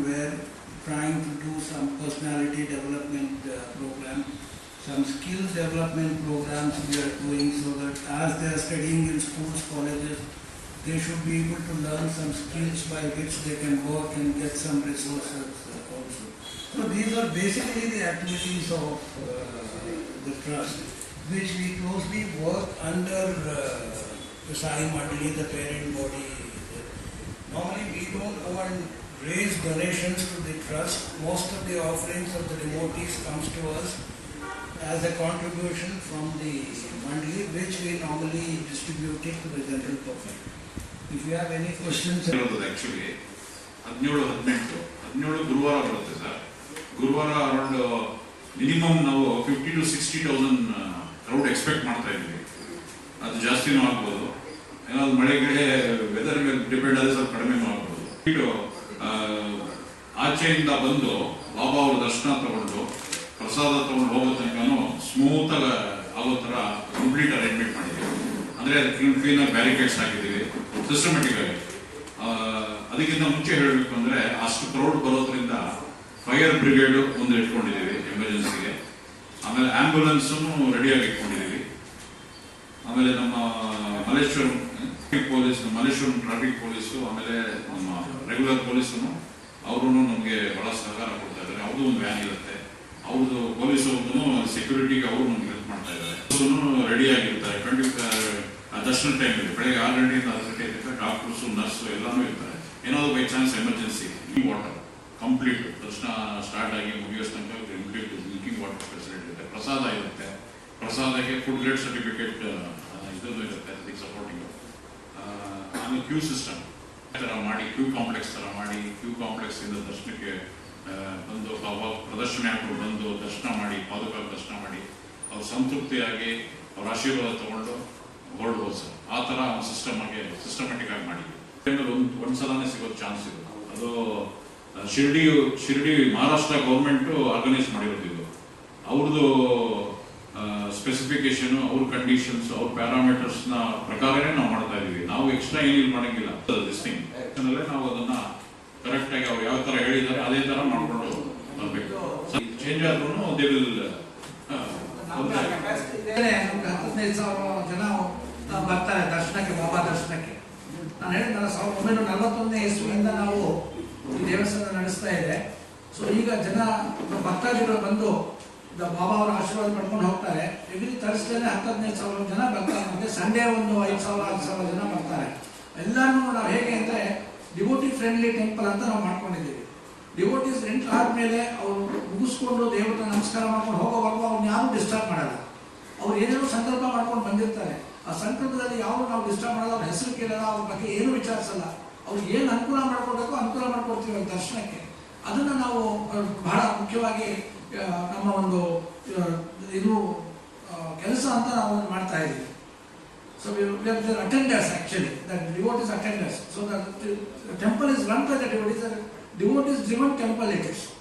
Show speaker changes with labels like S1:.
S1: We were trying to do some personality development uh, program, some skills development programs we are doing so that as they are studying in schools, colleges, they should be able to learn some skills by which they can work and get some resources uh, also. So these are basically the activities of uh, the trust, which we closely work under uh, the Sai the parent body. Normally we don't go and raise donations to the trust. Most of the offerings of the devotees comes to us as a contribution from the Mandali, which we normally distribute it to the general public. If you have any questions.
S2: Actually, ಹದಿನೇಳು ಹದಿನೆಂಟು ಹದಿನೇಳು ಗುರುವಾರ ಬರುತ್ತೆ sir ಗುರುವಾರ around minimum ನಾವು fifty to sixty thousand crowd expect ಮಾಡ್ತಾ ಇದ್ವಿ ಅದು ಜಾಸ್ತಿನೂ ಆಗ್ಬೋದು ಏನಾದ್ರು ಮಳೆ ಗಿಳೆ ವೆದರ್ ಮೇಲೆ ಡಿಪೆಂಡ್ ಆದರೆ ಸ್ವಲ್ಪ ಕಡಿಮೆ ಆ, ಆಚೆಯಿಂದ ಬಂದು ಬಾಬಾ ಅವರ ದರ್ಶನ ತಗೊಂಡು ಪ್ರಸಾದ ತಗೊಂಡು ಹೋಗೋ ತನಕನೂ ಸ್ಮೂತ್ ಆಗಿ ಥರ ಕಂಪ್ಲೀಟ್ ಅರೇಂಜ್ಮೆಂಟ್ ಮಾಡಿದ್ದೀವಿ ಅಂದರೆ ಕ್ಲೀನ್ ಕ್ಲೀನಾಗಿ ಬ್ಯಾರಿಕೇಡ್ಸ್ ಹಾಕಿದ್ದೀವಿ ಸಿಸ್ಟಮೆಟಿಕ್ ಆಗಿ. ಅದಕ್ಕಿಂತ ಮುಂಚೆ ಹೇಳಬೇಕು ಅಂದರೆ ಅಷ್ಟು ಕ್ರೌಡ್ ಬರೋದ್ರಿಂದ ಫೈರ್ ಬ್ರಿಗೇಡ್ ಒಂದು ಇಟ್ಕೊಂಡಿದ್ದೀವಿ ಎಮರ್ಜೆನ್ಸಿಗೆ ಆಮೇಲೆ ಆ್ಯಂಬುಲೆನ್ಸನ್ನು ರೆಡಿಯಾಗಿ ಇಟ್ಕೊಂಡಿದ್ದೀವಿ. ಆಮೇಲೆ ನಮ್ಮ Malleshwaram traffic police Malleshwaram traffic police ಆಮೇಲೆ ನಮ್ಮ ರೆಗ್ಯುಲರ್ ಪೊಲೀಸು ಅವರು ನಮಗೆ ಬಹಳ ಸಹಕಾರ ಕೊಡ್ತಾ ಇದ್ದಾರೆ. ಅವ್ರದ್ದು ಒಂದು ವ್ಯಾನ್ ಇರುತ್ತೆ. ಅವ್ರದ್ದು ಪೊಲೀಸ್ ಸೆಕ್ಯೂರಿಟಿಗೆ ಅವರು ನಮ್ಗೆ ಹೆಲ್ಪ್ ಮಾಡ್ತಾ ಇದ್ದಾರೆ. ರೆಡಿ ಆಗಿರ್ತಾರೆ. ಖಂಡಿತ ದರ್ಶನ ಟೈಮ್ ಇದೆ ಬೆಳಗ್ಗೆ ಆರು ಗಂಟೆಯಿಂದ ಹತ್ತು ಗಂಟೆ ತನಕ ಡಾಕ್ಟರ್ಸು ನರ್ಸು ಎಲ್ಲಾನು ಇರ್ತಾರೆ. ಏನಾದರೂ ಬೈ ಚಾನ್ಸ್ ಎಮರ್ಜೆನ್ಸಿ ಈ ವಾಟರ್ ಕಂಪ್ಲೀಟ್ ದರ್ಶನ ಸ್ಟಾರ್ಟ್ ಆಗಿ ಮುಗಿಯೋ ತನಕ ಕಂಪ್ಲೀಟ್ ಡ್ರಿಂಕಿಂಗ್ ವಾಟರ್ ಫೆಸಿಲಿಟಿ ಇರುತ್ತೆ. ಪ್ರಸಾದ ಇರುತ್ತೆ. ಪ್ರಸಾದಕ್ಕೆ ಫುಡ್ ಗ್ರೇಡ್ ಸರ್ಟಿಫಿಕೇಟ್ ಇದ್ರದ್ದು ಇರುತ್ತೆ, ಅದಕ್ಕೆ ಸಪೋರ್ಟಿಂಗ್ ಆಮೇಲೆ ಕ್ಯೂ ಸಿಸ್ಟಮ್ ಕ್ಯೂ ಕಾಂಪ್ಲೆಕ್ಸ್ ಥರ ಮಾಡಿ ಕ್ಯೂ ಕಾಂಪ್ಲೆಕ್ಸ್ ಇಂದ ದರ್ಶನಕ್ಕೆ ಬಂದು ಪ್ರದರ್ಶನ ಹಾಕೊಂಡು ಬಂದು ದರ್ಶನ ಮಾಡಿ ಪಾದುಕ ದರ್ಶನ ಮಾಡಿ, ಅವ್ರು ಸಂತೃಪ್ತಿಯಾಗಿ ಅವ್ರ ಆಶೀರ್ವಾದ ತಗೊಂಡು ಹೊರಡ್ಬೋದು ಸರ್. ಆ ಥರ ಒಂದು ಸಿಸ್ಟಮ್ ಆಗಿ ಸಿಸ್ಟಮೆಟಿಕ್ ಆಗಿ ಮಾಡಿದ್ವಿ. ಒಂದು ಒಂದು ಸಲನೇ ಸಿಗೋ ಚಾನ್ಸ್ ಇದೆ ಅದು ಶಿರ್ಡಿ ಶಿರ್ಡಿ ಮಹಾರಾಷ್ಟ್ರ ಗೌರ್ಮೆಂಟು ಆರ್ಗನೈಸ್ ಮಾಡಿರೋದು ಇದು. ಅವ್ರದ್ದು ಸ್ಪೆಸಿಫಿಕೇಶನ್ ಅವ್ರ ಕಂಡೀಷನ್ಸ್ ಅವ್ರ ಪ್ಯಾರಾಮೀಟರ್ಸ್ನ ಪ್ರಕಾರನೇ ನಾವು ಮಾಡ್ತಾ ಇದೀವಿ. ನಾವು ಎಕ್ಸ್ಟ್ರಾ ಏನಿಲ್ಲ ಮಾಡಂಗಿಲ್ಲ ದಿಸ್ ನಾವು ಅದನ್ನ ಕರೆಕ್ಟ್ ಆಗಿ ಅವ್ರು ಯಾವ ತರ ಹೇಳಿದ್ದಾರೆ ಅದೇ ತರ ಮಾಡ್ಕೊಂಡು ಬರ್ಬೇಕು. ಚೇಂಜ್ ಆದ್ರೂ ದೇ ವಿಲ್
S3: ಸಾವಿರ ಜನ ಬರ್ತಾರೆ ದರ್ಶನಕ್ಕೆ, ಬಾಬಾ ದರ್ಶನಕ್ಕೆ. ನಾನು ಹೇಳಿದ್ನಲ್ಲ ಸಾವಿರದ ಒಂಬೈನೂರ ನಲವತ್ತೊಂದನೇ ಇಸ್ವಿಯಿಂದ ನಾವು ಈ ದೇವಸ್ಥಾನ ನಡೆಸ್ತಾ ಇದೆ. ಸೊ ಈಗ ಜನ ಭಕ್ತಾದಿಗಳು ಬಂದು ಬಾಬಾ ಅವರ ಆಶೀರ್ವಾದ ಪಡ್ಕೊಂಡು ಹೋಗ್ತಾರೆ. ಎವ್ರಿ ಥರ್ಸ್ಡೇನೆ ಹತ್ತು ಹದಿನೈದು ಸಾವಿರ ಜನ ಬರ್ತಾರೆ. ಸಂಡೇ ಒಂದು ಐದು ಸಾವಿರ, ಹತ್ತು ಸಾವಿರ ಜನ ಬರ್ತಾರೆ ಎಲ್ಲಾನು ನಾವು ಹೇಗೆ ಅಂದರೆ ಡಿವೋಟಿ ಫ್ರೆಂಡ್ಲಿ ಟೆಂಪಲ್ ಅಂತ ನಾವು ಮಾಡ್ಕೊಂಡಿದ್ದೀವಿ. ಡಿವೋಟೀಸ್ ಎಂಟ್ರ್ ಆದ್ಮೇಲೆ ಅವರು ಮುಗಿಸ್ಕೊಂಡು ದೇವರ ನಮಸ್ಕಾರ ಮಾಡ್ಕೊಂಡು ಹೋಗೋವರೆಗೂ ಅವ್ರನ್ನ ಯಾರು ಡಿಸ್ಟರ್ಬ್ ಮಾಡಲ್ಲ. ಅವ್ರು ಏನೇನೋ ಸಂಕಲ್ಪ ಮಾಡ್ಕೊಂಡು ಬಂದಿರ್ತಾರೆ. ಆ ಸಂಕಲ್ಪದಲ್ಲಿ ಯಾರು ನಾವು ಡಿಸ್ಟರ್ಬ್ ಮಾಡಲ್ಲ ಅವ್ರ ಹೆಸರು ಕೇಳಲ್ಲ ಅವ್ರ ಬಗ್ಗೆ ಏನು ವಿಚಾರಿಸಲ್ಲ. ಅವ್ರು ಏನು ಅನುಕೂಲ ಮಾಡ್ಕೊಡ್ಬೇಕು ಅನುಕೂಲ ಮಾಡ್ಕೊಡ್ತೀವಿ ಅವ್ರ ದರ್ಶನಕ್ಕೆ. ಅದನ್ನು ನಾವು ಬಹಳ ಮುಖ್ಯವಾಗಿ ನಮ್ಮ ಒಂದು ಇದು ಕೆಲಸ ಅಂತ ನಾವು ಮಾಡ್ತಾ ಇದ್ದೀವಿ so we are attenders actually, the devotees attenders. So the the temple is run by the devotees, the devotees driven temple it is.